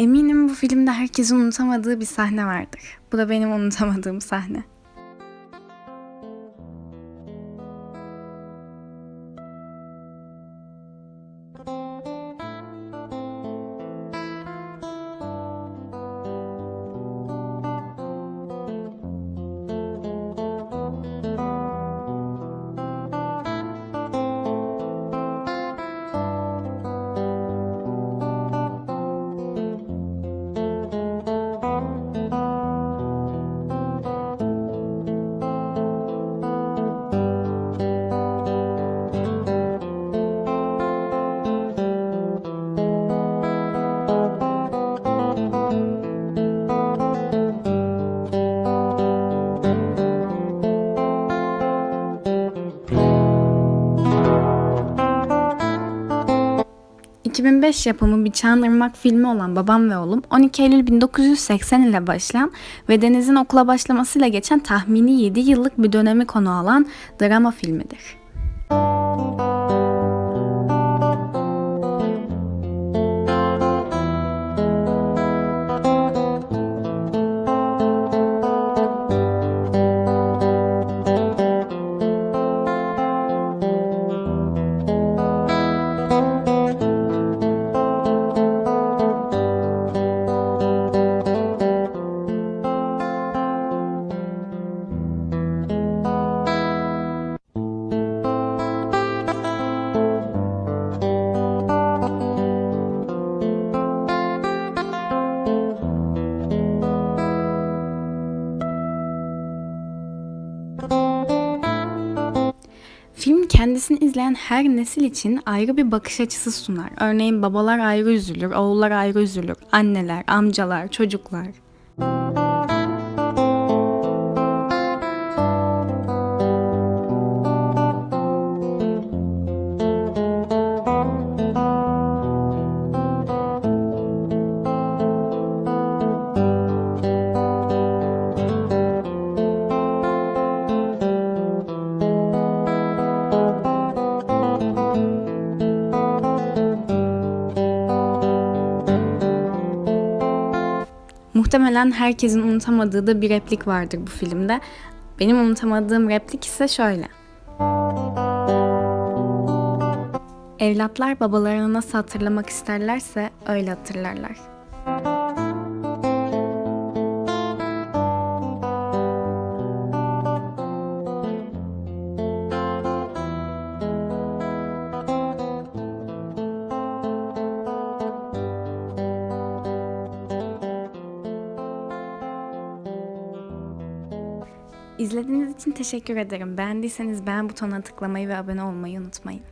Eminim bu filmde herkesin unutamadığı bir sahne vardır. Bu da benim unutamadığım sahne. ...2005 yapımı bir Çağınırmak filmi olan Babam ve Oğlum... ...12 Eylül 1980 ile başlayan... ...ve Deniz'in okula başlamasıyla geçen tahmini 7 yıllık bir dönemi konu alan... ...drama filmidir. Film kendisini izleyen her nesil için ayrı bir bakış açısı sunar. Örneğin babalar ayrı üzülür, oğullar ayrı üzülür, anneler, amcalar, çocuklar. Muhtemelen herkesin unutamadığı da bir replik vardır bu filmde. Benim unutamadığım replik ise şöyle. Evlatlar babalarını nasıl hatırlamak isterlerse öyle hatırlarlar. İzlediğiniz için teşekkür ederim. Beğendiyseniz beğen butonuna tıklamayı ve abone olmayı unutmayın.